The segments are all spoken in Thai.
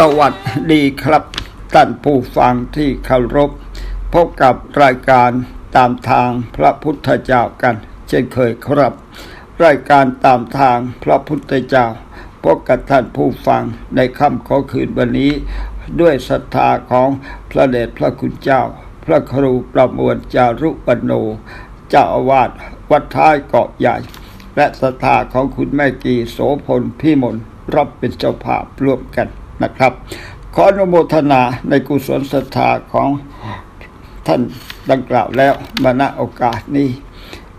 สวัสดีครับท่านผู้ฟังที่เคารพ พบกับรายการตามทางพระพุทธเจ้ากัน เช่นเคยครับ รายการตามทางพระพุทธเจ้าพบกับท่านผู้ฟังในค่ำขอคืนวันนี้ ด้วยศรัทธาของพระเดชพระคุณเจ้า พระครูประมวลจารุปโนเจ้าอาวาสวัดท้ายเกาะใหญ่ และศรัทธาของคุณแม่กีโสพลพี่มนรับเป็นเจ้าภาพร่วมกัน นะครับ ขออนุโมทนาในกุศลศรัทธาของท่านดังกล่าวแล้วมาณโอกาสนี้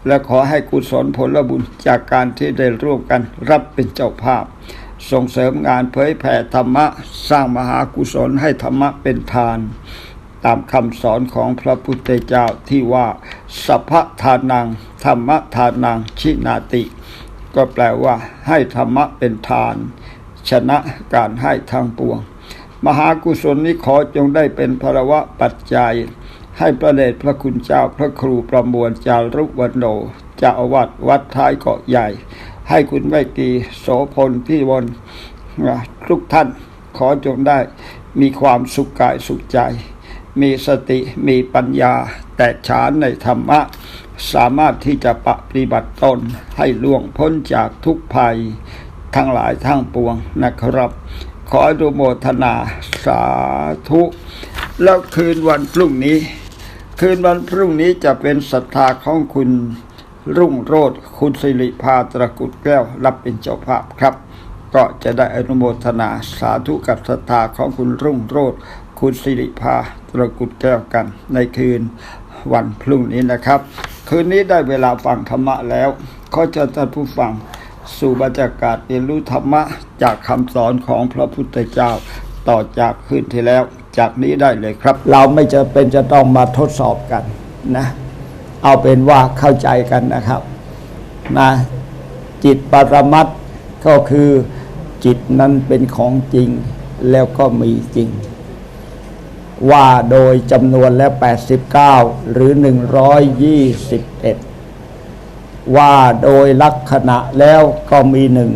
และขอให้กุศลผลบุญจากการที่ได้ร่วมกันรับเป็นเจ้าภาพ ส่งเสริมงานเผยแผ่ธรรมะ สร้างมหากุศลให้ธรรมะเป็นทาน ตามคำสอนของพระพุทธเจ้าที่ว่าสัพพทานัง ธรรมทานังชินาติ ก็แปลว่าให้ธรรมะเป็นทาน ชนะการให้ทางปวง มหากุศลนี้ขอจงได้เป็นพลวะปัจจัย ให้ประเดชพระคุณเจ้าพระครูประมวลจารุวันโนเจ้าอาวาสวัดท้ายเกาะใหญ่ ให้คุณแม่กีโสพลพี่วนทุกท่านขอจงได้มีความสุขกายสุขใจ มีสติมีปัญญา แตกฉานในธรรมะ สามารถที่จะปฏิบัติตนให้ล่วงพ้นจากทุกภัย ทั้งหลายทั้งปวงนะครับ ขออนุโมทนาสาธุ แล้วคืนวันพรุ่งนี้ คืนวันพรุ่งนี้จะเป็นศรัทธาของคุณรุ่งโรธคุณสิริพาตระกุดแก้วรับเป็นเจ้าภาพครับ ก็จะได้อนุโมทนาสาธุกับศรัทธาของคุณรุ่งโรธคุณสิริพาตระกุดแก้วกัน ในคืนวันพรุ่งนี้นะครับ คืนนี้ได้เวลาฟังธรรมะแล้ว ขอเชิญท่านผู้ฟัง สู่บรรยากาศเรียนรู้ธรรมะจากคำสอนของพระพุทธเจ้าต่อจากคืนที่แล้ว จากนี้ได้เลยครับ เราไม่จะเป็นจะต้องมาทดสอบกันนะ เอาเป็นว่าเข้าใจกันนะครับนะจิตปรมัตก็คือจิตนั้นเป็นของจริงแล้วก็มีจริง ว่าโดยจำนวนแล้ว89 หรือ 121 ว่าโดยลักษณะแล้วก็มีหนึ่ง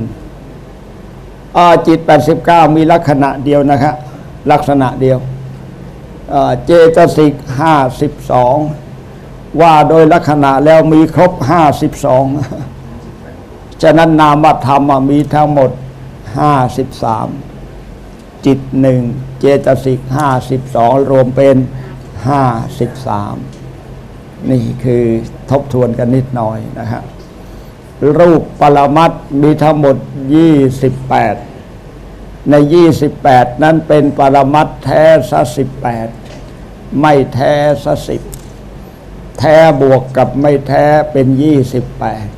อ่าจิต 89 มีลักษณะเดียวนะครับลักษณะเดียวเจตสิก 52 ว่าโดยลักษณะแล้วมีครบ 52 ฉะนั้นนามธรรมมีทั้งหมด 53 จิตหนึ่งเจตสิก 52 รวมเป็น 53 นี่คือทบทวนกันนิดหน่อยนะครับรูปปรมัตมีทั้งหมด 28 ใน 28 นั้นเป็นปรมัตแท้สะ18ไม่แท้สะสิบแท้บวกกับไม่แท้เป็น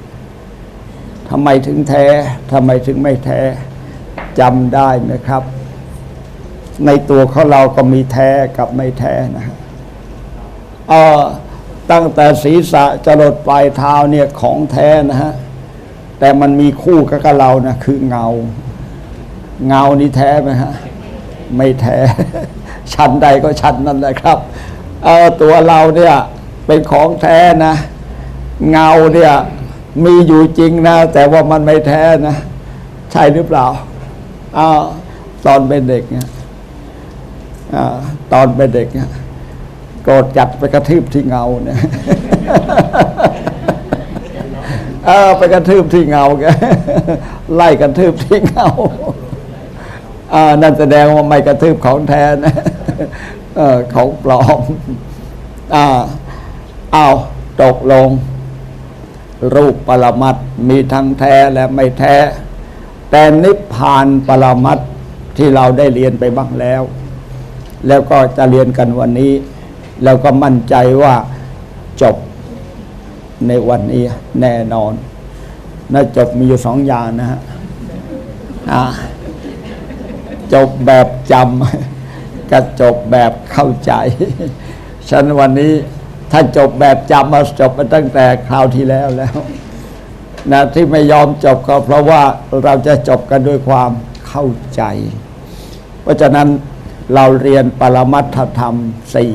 28ทำไมถึงแท้ทำไมถึงไม่แท้จำได้ไหมครับ ในตัวของเราก็มีแท้กับไม่แท้นะฮะเออ ตั้งแต่ศีรษะจรดปลายเท้าเนี่ยของแท้นะฮะ แต่มันมีคู่กับเรานะคือเงา เงานี่แท้ไหมฮะ ไม่แท้ ชั้นใดก็ชั้นนั่นแหละครับ เออตัวเราเนี่ยเป็นของแท้นะ เงาเนี่ยมีอยู่จริงนะ แต่ว่ามันไม่แท้นะ ใช่หรือเปล่าอ้าวตอนเป็นเด็กเนี่ยอาตอนเป็นเด็กเนี่ย กรธจัดไปกระทืบที่เงาเนี่ยเออไปกระทืบที่เงาแกไล่กระทืบที่เงาอ่านั่นแสดงว่าไม่กระทืบของแท้นะเออของปลอมอ่าเอาตกลง รูปปรมัตมีทั้งแท้และไม่แท้ แต่นิพพานปรมัตที่เราได้เรียนไปบ้างแล้ว แล้วก็จะเรียนกันวันนี้ แล้วก็มั่นใจว่าจบในวันนี้แน่นอน น่าจบมีอยู่สองอย่างนะฮะจบแบบจำกับจบแบบเข้าใจฉันวันนี้ถ้าจบแบบจำมาจบมาตั้งแต่คราวที่แล้วแล้วนะที่ไม่ยอมจบก็เพราะว่าเราจะจบกันด้วยความเข้าใจ เพราะฉะนั้นเราเรียนปรมัตถธรรมสี่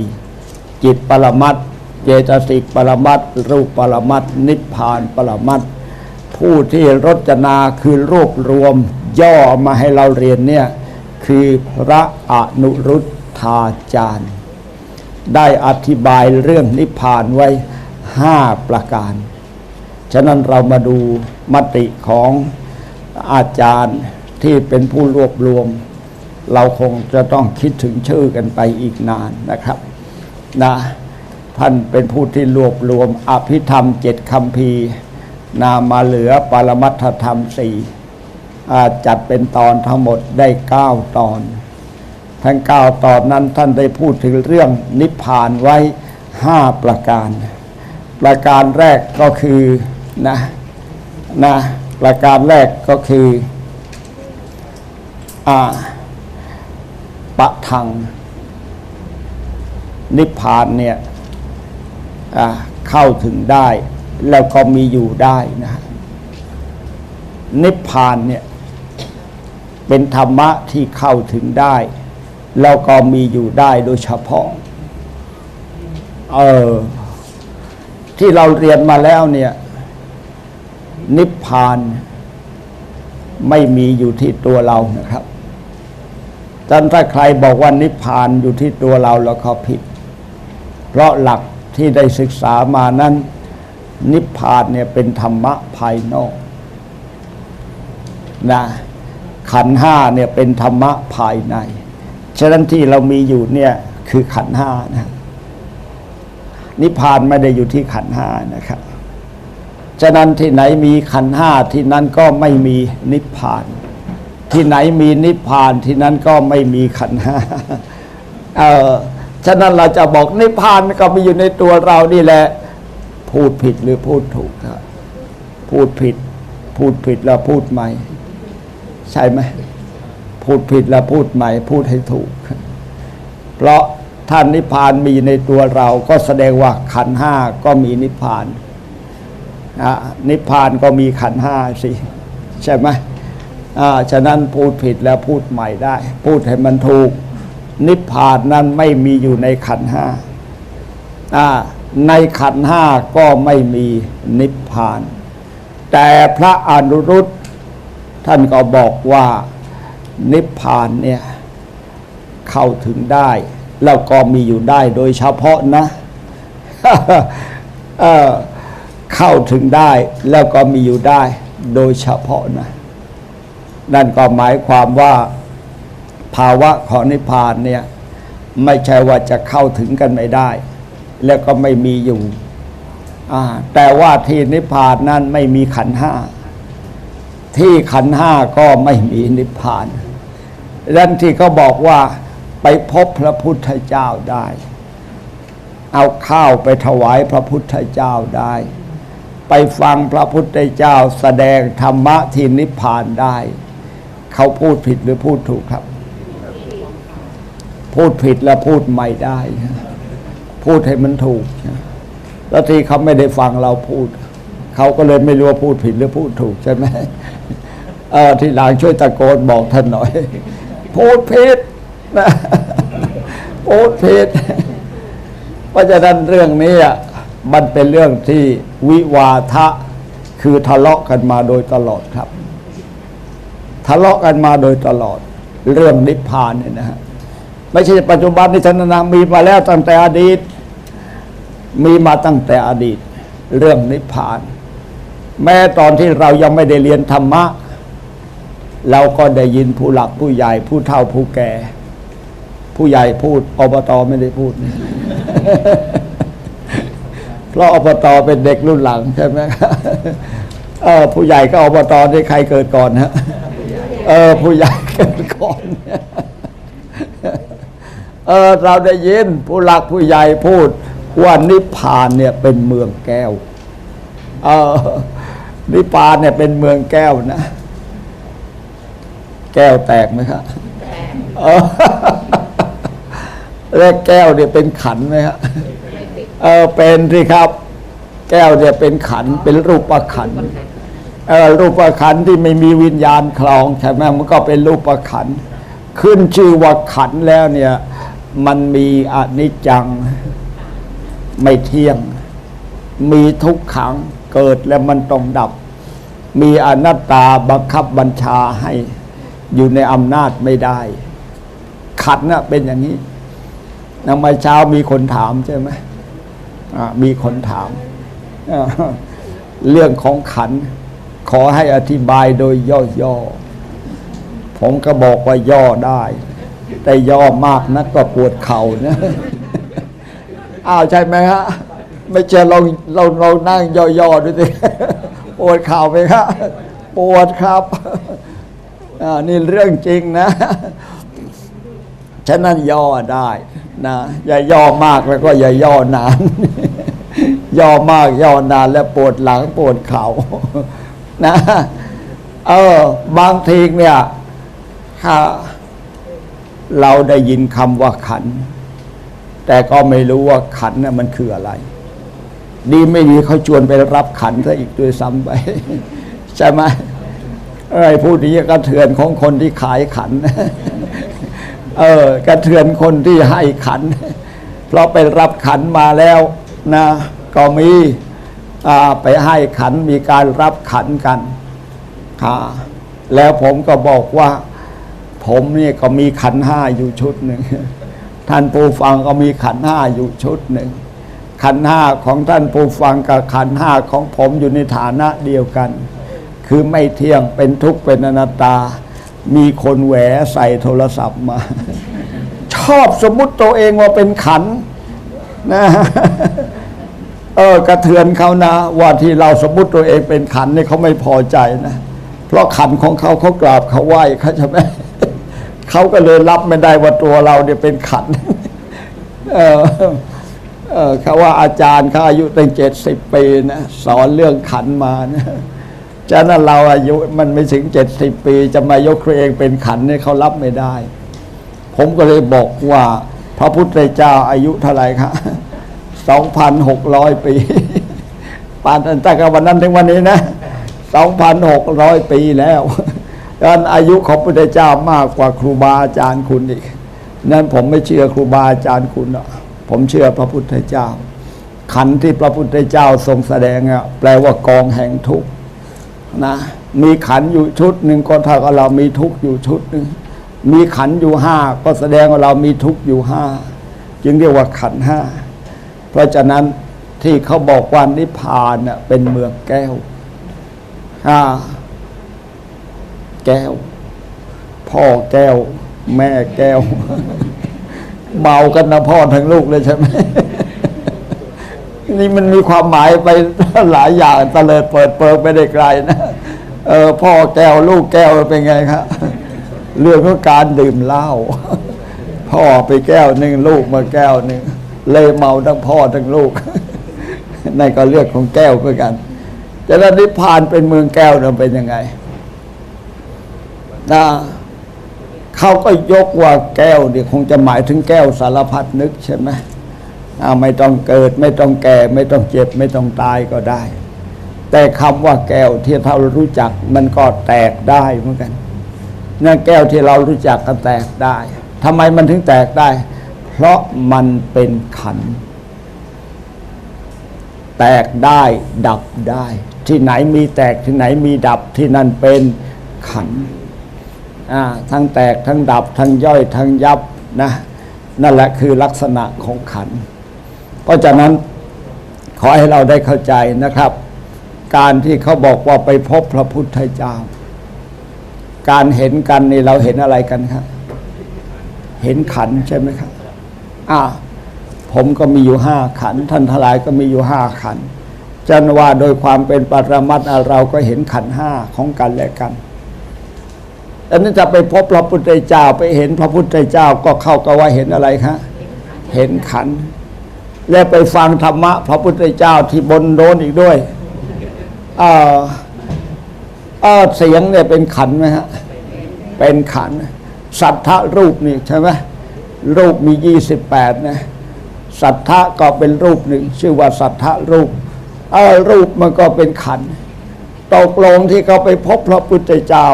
จิตปรมัตเจตสิกปรมัตรูปปรมัตนิพพานปรมัตผู้ที่รจนาคือรวบรวมย่อมาให้เราเรียนเนี่ย คือพระอนุรุทธาจารย์ ได้อธิบายเรื่องนิพพานไว้ห้าประการ ฉะนั้นเรามาดูมติของอาจารย์ที่เป็นผู้รวบรวม เราคงจะต้องคิดถึงชื่อกันไปอีกนานนะครับ นะท่านเป็นผู้ที่รวบรวมอภิธรรมเจ็ดคำพีนามาเหลือปรมัตถธรรมสี่อาจัดเป็นตอนทั้งหมดได้เก้าตอน ทั้งเก้าตอนนั้นท่านได้พูดถึงเรื่องนิพพานไว้ห้าประการ ประการแรกก็คือนะนะประการแรกก็คืออ่าปะทัง นิพพานเนี่ยเข้าถึงได้ แล้วก็มีอยู่ได้นะนิพพานเนี่ยเป็นธรรมะที่เข้าถึงได้ แล้วก็มีอยู่ได้โดยเฉพาะเออที่เราเรียนมาแล้วเนี่ย นิพพานไม่มีอยู่ที่ตัวเรานะครับจันถ้าใครบอกว่านิพพานอยู่ที่ตัวเราแล้วเขาผิด เพราะหลักที่ได้ศึกษามานั้น นิพพานเนี่ยเป็นธรรมะภายนอกนะขันห้าเนี่ยเป็นธรรมะภายใน ฉะนั้นที่เรามีอยู่เนี่ยคือขันห้านะนิพพานไม่ได้อยู่ที่ขันห้านะครับ ฉะนั้นที่ไหนมีขันห้าที่นั้นก็ไม่มีนิพพาน ที่ไหนมีนิพพานที่นั้นก็ไม่มีขันห้าเออ ฉะนั้นเราจะบอกนิพพานก็มีอยู่ในตัวเรานี่แหละ พูดผิดหรือพูดถูกครับ พูดผิด พูดผิดแล้วพูดใหม่ ใช่ไหมพูดผิดแล้วพูดใหม่ พูดให้ถูก เพราะท่านนิพพานมีในตัวเราก็แสดงว่าขันห้าก็มีนิพพานอะนิพพานก็มีขันห้าสิใช่ไหมอ่าฉะนั้นพูดผิดแล้วพูดใหม่ได้ พูดให้มันถูก นิพพานนั้นไม่มีอยู่ในขันห้าในขันห้าก็ไม่มีนิพพาน แต่พระอนุรุตท่านก็บอกว่านิพพานเนี่ยเข้าถึงได้ แล้วก็มีอยู่ได้โดยเฉพาะนะเเข้าถึงได้แล้วก็มีอยู่ได้โดยเฉพาะนะ นั่นก็หมายความว่า ภาวะของนิพพานเนี่ยไม่ใช่ว่าจะเข้าถึงกันไม่ได้ แล้วก็ไม่มีอยู่ แต่ว่าที่นิพพานนั้นไม่มีขันห้า ที่ขันห้าก็ไม่มีนิพพานดังที่เขาบอกว่าไปพบพระพุทธเจ้าได้ เอาข้าวไปถวายพระพุทธเจ้าได้ ไปฟังพระพุทธเจ้าแสดงธรรมะที่นิพพานได้ เขาพูดผิดหรือพูดถูกครับ พูดผิดแล้วพูดใหม่ได้ พูดให้มันถูกแล้วที่เขาไม่ได้ฟังเราพูด เขาก็เลยไม่รู้ว่าพูดผิดหรือพูดถูกใช่ไหมเออทีหลังช่วยตะโกนบอกท่านหน่อย พูดผิดนะพูดผิดเพราะฉะนั้นเรื่องนี้อะมันเป็นเรื่องที่วิวาทะคือทะเลาะกันมาโดยตลอดครับ ทะเลาะกันมาโดยตลอด เรื่องนิพพานเนี่ยนะฮะ ไม่ใช่ปัจจุบันนี้ท่านนะมีมาแล้วตั้งแต่อดีต มีมาตั้งแต่อดีต เรื่องนิพพาน แม้ตอนที่เรายังไม่ได้เรียนธรรมะ เราก็ได้ยินผู้หลักผู้ใหญ่ผู้เฒ่าผู้แก่ ผู้ใหญ่พูดอบตอไม่ได้พูด เพราะอบตอเป็นเด็กรุ่นหลังใช่ไหมเออผู้ใหญ่ก็อบตอนี่ใครเกิดก่อนฮะเออผู้ใหญ่เกิดก่อนเออเราได้ยินผู้หลักผู้ใหญ่พูดว่านิพพานเนี่ยเป็นเมืองแก้ว เออนิพพานเนี่ยเป็นเมืองแก้วนะ แก้วแตกไหมครับเออแล้วแก้วเนี่ยเป็นขันไหมครับเออเป็นสิครับ แก้วเนี่ยเป็นขันเป็นรูปประขันเออรูปประขันที่ไม่มีวิญญาณคลองใช่ไหมมันก็เป็นรูปประขันขึ้นชื่อว่าขันแล้วเนี่ย มันมีอนิจจังไม่เที่ยง มีทุกขังเกิดแล้วมันต้องดับ มีอนัตตาบังคับบัญชาให้อยู่ในอำนาจไม่ได้ ขันน่ะเป็นอย่างนี้นำมาเช้ามีคนถามใช่ไหมมีคนถาม เรื่องของขัน ขอให้อธิบายโดยย่อๆผมก็บอกว่าย่อได้ แต่ย่อมากนักก็ปวดเข่านะ อ้าวใช่ไหมฮะ ไม่เจอเราเราเรานั่งย่อๆดูสิปวดเข่าไหมครับ ปวดครับอ่านี่เรื่องจริงนะ ฉะนั้นย่อได้นะอย่าย่อมากแล้วก็อย่าย่อนาน ย่อมากย่อนานแล้วปวดหลังปวดเข่านะ เออบางทีเนี่ยถ้า เราได้ยินคำว่าขัน แต่ก็ไม่รู้ว่าขันน่ะมันคืออะไร ดีไม่ดีเขาชวนไปรับขันซะอีกด้วยซ้ำไป ใช่ไหมไอ้ผู้นี้กระเทือนของคนที่ขายขัน เออกระเทือนคนที่ให้ขัน เพราะไปรับขันมาแล้วนะ ก็มีไปให้ขันมีการรับขันกันค่ะแล้วผมก็บอกว่า ผมนี่ก็มีขันห้าอยู่ชุดหนึ่งท่านผู้ฟังก็มีขันห้าอยู่ชุดหนึ่งขันห้าของท่านผู้ฟังกับขันห้าของผมอยู่ในฐานะเดียวกัน คือไม่เที่ยงเป็นทุกข์เป็นอนัตตา มีคนแหวใส่โทรศัพท์มา ชอบสมมุติตัวเองว่าเป็นขันนะเออกระเทือนเขานะ ว่าที่เราสมมุติตัวเองเป็นขันเนี่ยเขาไม่พอใจนะ เพราะขันของเขาเขากราบเขาไหว้เขาใช่ไหม เขาก็เลยรับไม่ได้ว่าตัวเราเนี่ยเป็นขันเออเออเขาว่าอาจารย์เขาอายุตั้งเจ็ดสิบปีนะสอนเรื่องขันมานะฉะนั้นเราอายุมันไม่ถึงเจ็ดสิบปี จะมายกตัวเองเป็นขันเนี่ยเขารับไม่ได้ ผมก็เลยบอกว่า พระพุทธเจ้าอายุเท่าไหร่คะสองพันหกร้อยปีปานตั้งแต่วันนั้นถึงวันนี้นะสองพันหกร้อยปีแล้ว ดังนั้นอายุของพระพุทธเจ้ามากกว่าครูบาอาจารย์คุณอีก นั้นผมไม่เชื่อครูบาอาจารย์คุณหรอกผมเชื่อพระพุทธเจ้า ขันที่พระพุทธเจ้าทรงแสดงอะแปลว่ากองแห่งทุกข์นะมีขันอยู่ชุดหนึ่งก็เท่ากับเรามีทุกข์อยู่ชุดหนึ่งมีขันอยู่ห้าก็แสดงว่าเรามีทุกข์อยู่ห้าจึงเรียกว่าขันห้าเพราะฉะนั้นที่เขาบอกว่านิพพานน่ะเป็นเมืองแก้วอ่า แก้ว พ่อแก้ว แม่แก้ว เมากันนะพ่อทั้งลูกเลยใช่ไหมนี่มันมีความหมายไปหลายอย่างตะเลิดเปิดเปิงไปได้ไกลนะเออพ่อแก้วลูกแก้วเป็นไงครับเรื่องของการดื่มเหล้าพ่อไปแก้วหนึ่งลูกมาแก้วหนึ่งเลยเมาทั้งพ่อทั้งลูกนั่นก็เรื่องของแก้วเหมือนกันจะนั้นนิพพานเป็นเมืองแก้วนะเป็นยังไง นะเขาก็ยกว่าแก้วเนี่ยคงจะหมายถึงแก้วสารพัดนึกใช่ไหมไม่ต้องเกิด ไม่ต้องแก่ ไม่ต้องเจ็บ ไม่ต้องตายก็ได้ แต่คำว่าแก้วที่เรารู้จักมันก็แตกได้เหมือนกันนั่นแก้วที่เรารู้จักก็แตกได้ทำไมมันถึงแตกได้ เพราะมันเป็นขัน แตกได้ดับได้ ที่ไหนมีแตกที่ไหนมีดับที่นั่นเป็นขันธ ทั้งแตกทั้งดับ ทั้งย่อยทั้งยับนะนั่นแหละคือลักษณะของขันธ์เพราะฉะนั้นขอให้เราได้เข้าใจนะครับ การที่เขาบอกว่าไปพบพระพุทธเจ้า การเห็นกันนี่เราเห็นอะไรกันครับเห็นขันใช่ไหมครับอ่าผมก็มีอยู่ห้าขัน ท่านทลายก็มีอยู่ห้าขันจันว่าโดยความเป็นปรมัตถ์เราก็เห็นขันห้าของกันและกัน อันนั้นจะไปพบพระพุทธเจ้าไปเห็นพระพุทธเจ้าก็เข้ากับว่าเห็นอะไรคะเห็นขัน และไปฟังธรรมะ พระพุทธเจ้าที่บนโดนอีกด้วยเออเออเสียงเนี่ยเป็นขันไหมฮะเป็นขัน สัทธะรูปนี่ใช่ไหมรูปมียี่สิบแปดนะสัทธะก็เป็นรูปหนึ่ง ชื่อว่าสัทธะรูปเออรูปมันก็เป็นขันตกลงที่เขาไปพบพระพุทธเจ้า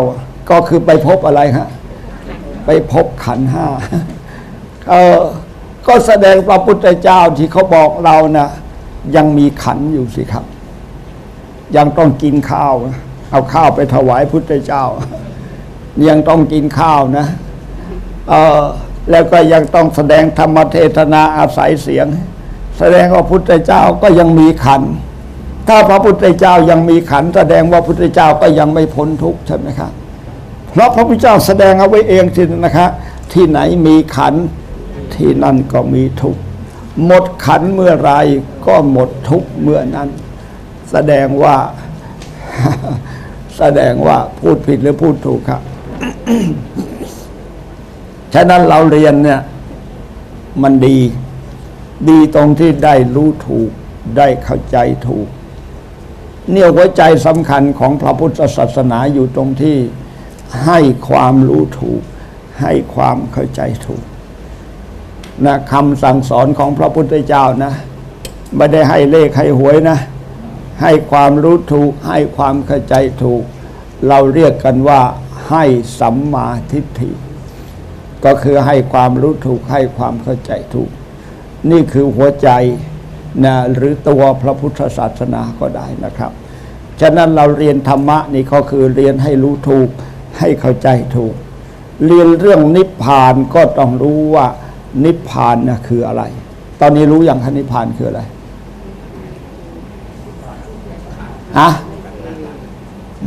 ก็คือไปพบอะไรฮะ ไปพบขันธ์ห้าเออก็แสดงพระพุทธเจ้าที่เขาบอกเรานะยังมีขันอยู่สิครับ ยังต้องกินข้าวนะเอาข้าวไปถวายพุทธเจ้า ยังต้องกินข้าวนะเออแล้วก็ยังต้องแสดงธรรมเทศนาอาศัยเสียง แสดงว่าพุทธเจ้าก็ยังมีขัน ถ้าพระพุทธเจ้ายังมีขัน แสดงว่าพุทธเจ้าก็ยังไม่พ้นทุกข์ใช่ไหมครับ เพราะพระพุทธเจ้าแสดงเอาไว้เองทีนะครับที่ไหนมีขันที่นั่นก็มีทุกข์หมดขันเมื่อไรก็หมดทุกข์เมื่อนั้น แสดงว่า แสดงว่าพูดผิดหรือพูดถูกครับฉะนั้นเราเรียนเนี่ย มันดี ดีตรงที่ได้รู้ถูกได้เข้าใจถูก เนี่ยหัวใจสำคัญของพระพุทธศาสนาอยู่ตรงที่ ให้ความรู้ถูก ให้ความเข้าใจถูกนะคำสั่งสอนของพระพุทธเจ้านะไม่ได้ให้เลขให้หวยนะ ให้ความรู้ถูก ให้ความเข้าใจถูก เราเรียกกันว่าให้สัมมาทิฏฐิ ก็คือให้ความรู้ถูกให้ความเข้าใจถูก นี่คือหัวใจนะหรือตัวพระพุทธศาสนาก็ได้นะครับ ฉะนั้นเราเรียนธรรมะนี่ก็คือเรียนให้รู้ถูก ให้เข้าใจถูก เรียนเรื่องนิพพานก็ต้องรู้ว่านิพพานนะคืออะไร ตอนนี้รู้อย่างคะนิพพานคืออะไรฮะ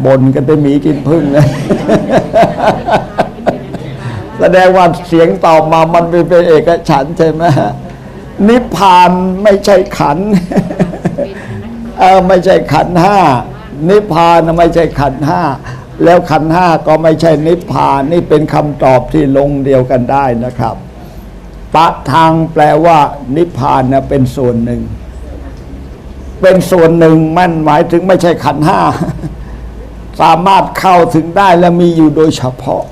บนกันไปหมีกินพึ่งเลยแสดงว่าเสียงตอบมามันเป็นเอกฉันใช่ไหมนิพพานไม่ใช่ขันเออไม่ใช่ขันห้านิพพานไม่ใช่ขันห้า แล้วขันห้าก็ไม่ใช่นิพพานนี่เป็นคำตอบที่ลงเดียวกันได้นะครับปะทางแปลว่า นิพพานนะเป็นส่วนหนึ่ง เป็นส่วนหนึ่งมันหมายถึงไม่ใช่ขันห้าสามารถเข้าถึงได้และมีอยู่โดยเฉพาะ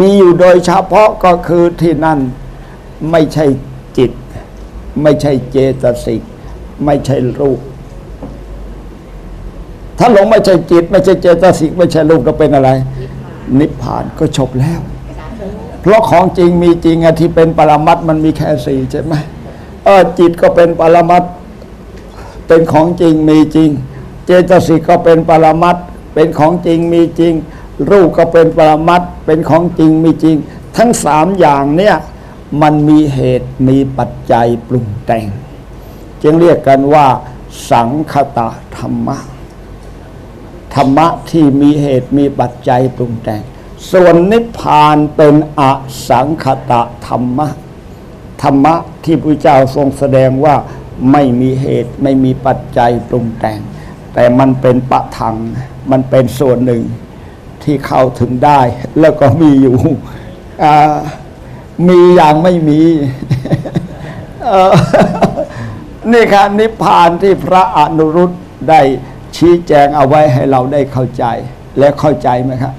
มีอยู่โดยเฉพาะก็คือที่นั่นไม่ใช่จิต ไม่ใช่เจตสิก ไม่ใช่รูป ถ้าหลงไม่ใช่จิต ไม่ใช่เจตสิกไม่ใช่รูปก็เป็นอะไร นิพพานก็จบแล้ว เพราะของจริงมีจริงอะที่เป็นปรมัตมันมีแค่สี่ใช่ไหมเออจิตก็เป็นปรมัตเป็นของจริงมีจริง เจตสิกก็เป็นปรมัตเป็นของจริงมีจริง รูปก็เป็นปรมัตเป็นของจริงมีจริง ทั้งสามอย่างเนี่ยมันมีเหตุมีปัจจัยปรุงแต่ง จึงเรียกกันว่า สังคตะธรรมะ ธรรมะที่มีเหตุมีปัจจัยปรุงแต่ง ส่วนนิพพานเป็นอสังคตะธรรมะ ธรรมะที่พระเจ้าทรงแสดงว่าไม่มีเหตุไม่มีปัจจัยปรุงแต่ง แต่มันเป็นปะทัง มันเป็นส่วนหนึ่งที่เข้าถึงได้ แล้วก็มีอยู่มีอย่างไม่มีนี่ครับนิพพานที่พระอนุรุตได้ ชี้แจงเอาไว้ให้เราได้เข้าใจ และเข้าใจไหมครับ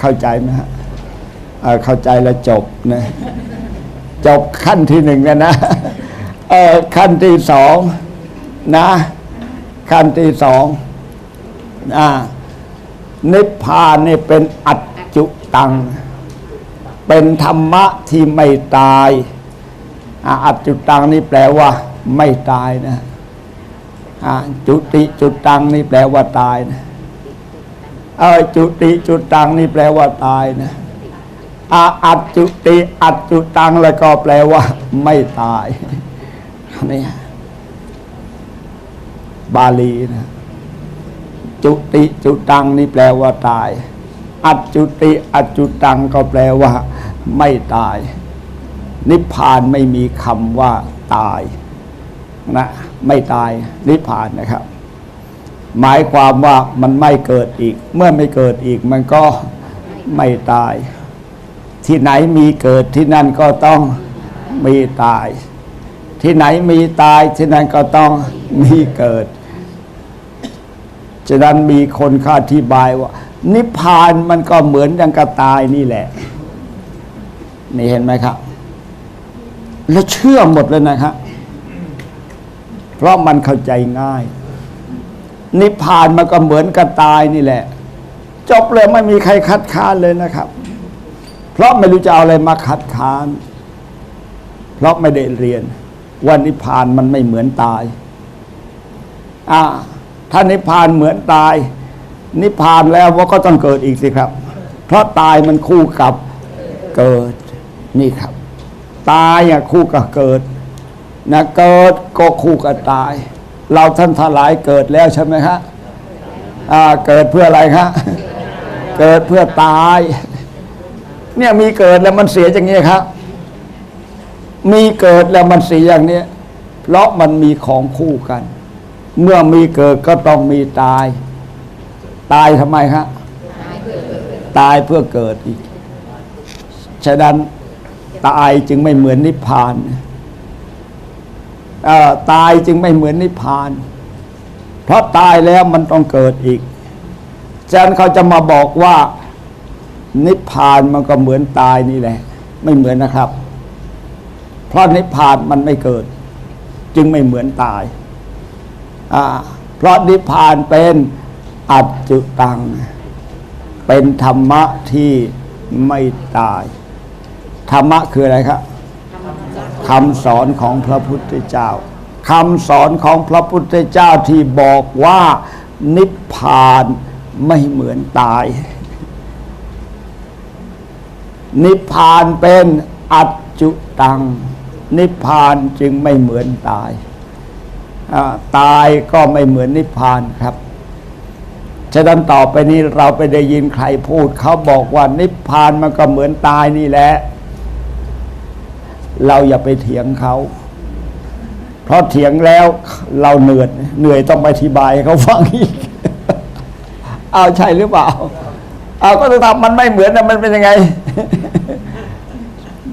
เข้าใจไหมฮะเอ่อเข้าใจแล้วจบนะจบขั้นที่หนึ่งแล้วนะเออขั้นที่สองนะ ขั้นที่สองอ่านิพพานนี่เป็นอัจจุตัง เป็นธรรมะที่ไม่ตาย อัจจุตังนี่แปลว่า ไม่ตายนะ จุติจุดตังนี่แปลว่าตายนะเออจุติจุดตังนี่แปลว่าตายนะอาอัจจุติอัจจุตังแล้วก็แปลว่า ไม่ตายนี่บาลีนะจุติจุตังนี่แปลว่าตาย อัจจุติอัจจุตังก็แปลว่า ไม่ตาย นิพพานไม่มีคำว่าตาย นะไม่ตายนิพพานนะครับ หมายความว่ามันไม่เกิดอีก เมื่อไม่เกิดอีกมันก็ไม่ตาย ที่ไหนมีเกิดที่นั่นก็ต้องมีตาย ที่ไหนมีตายที่นั่นก็ต้องมีเกิดฉะนั้นมีคนเขาอธิบายว่า นิพพานมันก็เหมือนดังกระตายนี่แหละ นี่เห็นไหมครับ แล้วเชื่อหมดเลยนะครับ เพราะมันเข้าใจง่าย นิพพานมันก็เหมือนกระตายนี่แหละ จบเลยไม่มีใครคัดค้านเลยนะครับ เพราะไม่รู้จะเอาอะไรมาคัดค้าน เพราะไม่ได้เรียนว่านิพพานมันไม่เหมือนตายอ่าถ้านิพพานเหมือนตาย นิพพานแล้วว่าก็ต้องเกิดอีกสิครับ เพราะตายมันคู่กับเกิดนี่ครับ ตายอะคู่กับเกิด นะเกิดก็คู่กับตาย เราท่านทลายเกิดแล้วใช่ไหมฮะอ่าเกิดเพื่ออะไรฮะเกิดเพื่อตาย เนี่ยมีเกิดแล้วมันเสียอย่างนี้ครับ มีเกิดแล้วมันเสียอย่างนี้เพราะมันมีของคู่กัน เมื่อมีเกิดก็ต้องมีตาย ตายทำไมครับตายเพื่อเกิดอีก ฉะนั้นตายจึงไม่เหมือนนิพพานเอ่อ ตายจึงไม่เหมือนนิพพาน เพราะตายแล้วมันต้องเกิดอีกฉะนั้นเขาจะมาบอกว่านิพพานมันก็เหมือนตายนี่แหละ ไม่เหมือนนะครับ เพราะนิพพานมันไม่เกิด จึงไม่เหมือนตาย เพราะนิพพานเป็นอัจจุตัง เป็นธรรมะที่ไม่ตาย ธรรมะคืออะไรครับ คำสอนของพระพุทธเจ้าคำสอนของพระพุทธเจ้าที่บอกว่านิพพานไม่เหมือนตาย นิพพานเป็นอัจจุตัง นิพพานจึงไม่เหมือนตาย ตายก็ไม่เหมือนนิพพานครับฉะนั้นต่อไปนี้เราไปได้ยินใครพูด เขาบอกว่านิพพานมันก็เหมือนตายนี่แหละ เราอย่าไปเถียงเขา เพราะเถียงแล้วเราเหนื่อยเหนื่อยต้องไปอธิบายให้เขาฟังอีก เอาใช่หรือเปล่า เอาก็จะทำมันไม่เหมือนนะมันเป็นยังไง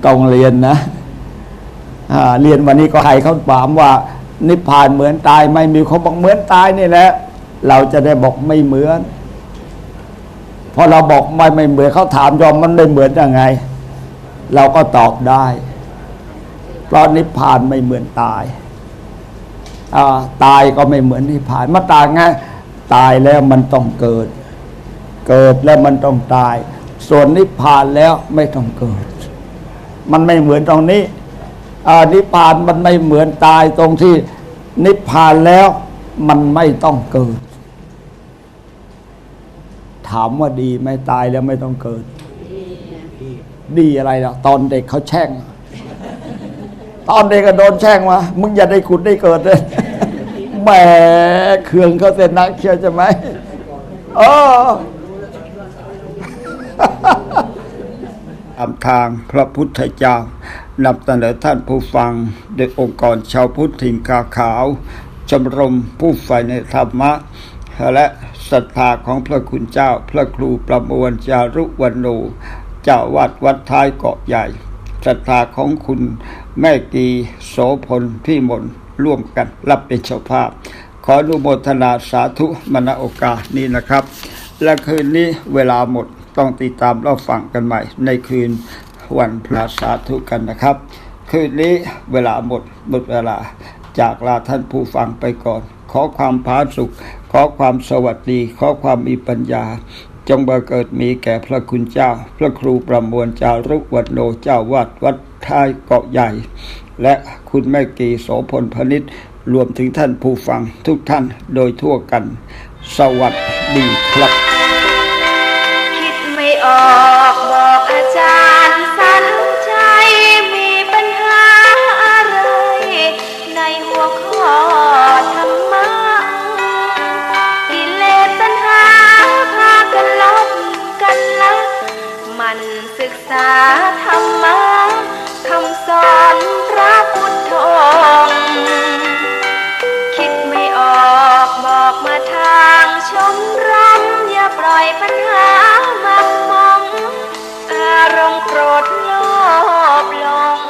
ต้องเรียนนะเรียนวันนี้ก็ใครเขาถามว่า นิพพานเหมือนตายไหม่มีเขาบอกเหมือนตายนี่แหละเราจะได้บอกไม่เหมือนพอเราบอกไม่ไม่เหมือนเขาถามยอมมันไม่เหมือนยังไง เราก็ตอบได้ เพราะนิพพานไม่เหมือนตายอ่าตายก็ไม่เหมือนนิพพานมาต่างไงตายแล้วมันต้องเกิด เกิดแล้วมันต้องตาย ส่วนนิพพานแล้วไม่ต้องเกิด มันไม่เหมือนตรงนี้อ่านิพพานมันไม่เหมือนตายตรงที่ นิพพานแล้วมันไม่ต้องเกิด ถามว่าดีไหม่ตายแล้วไม่ต้องเกิด ดีอะไรล่ะตอนเด็กเขาแช่ง ตอนเด็กก็โดนแช่งมามึงอย่าได้ขุดได้เกิดเลยแหมเครื่องเขาเสร็จนักเชียวใช่ไหมเออตามทางพระพุทธเจ้านำเสนอท่านผู้ฟังโดยองค์กรชาวพุทธถิ่นกาขาว ชมรมผู้ใฝ่ในธรรมะ และศรัทธาของพระคุณเจ้า พระครูประมวลจารุวันโนเจ้าวัดวัดท้ายเกาะใหญ่ศรัทธาของคุณ แม่กีโสพลพี่มนร่วมกันรับเป็นเจ้าภาพ ขออนุโมทนาสาธุมณโอกาสนี้นะครับ และคืนนี้เวลาหมดต้องติดตามรับฟังกันใหม่ ในคืนวันพระสาธุกันนะครับ คืนนี้เวลาหมดหมดเวลาจากลาท่านผู้ฟังไปก่อน ขอความผาสุข ขอความสวัสดี ขอความมีปัญญา จงบังเกิดมีแก่พระคุณเจ้า พระครูประมวลจารุวัดโนเจ้าวัดวัดท้ายเกาะใหญ่ และคุณแม่กีโสพลพนิษฐ์รวมถึงท่านผู้ฟังทุกท่านโดยทั่วกัน สวัสดีครับ คิดไม่ออกบอกอาจารย์ ทางชมรมอย่าปล่อยปัญหามักมอง อารมณ์โกรธโลบลง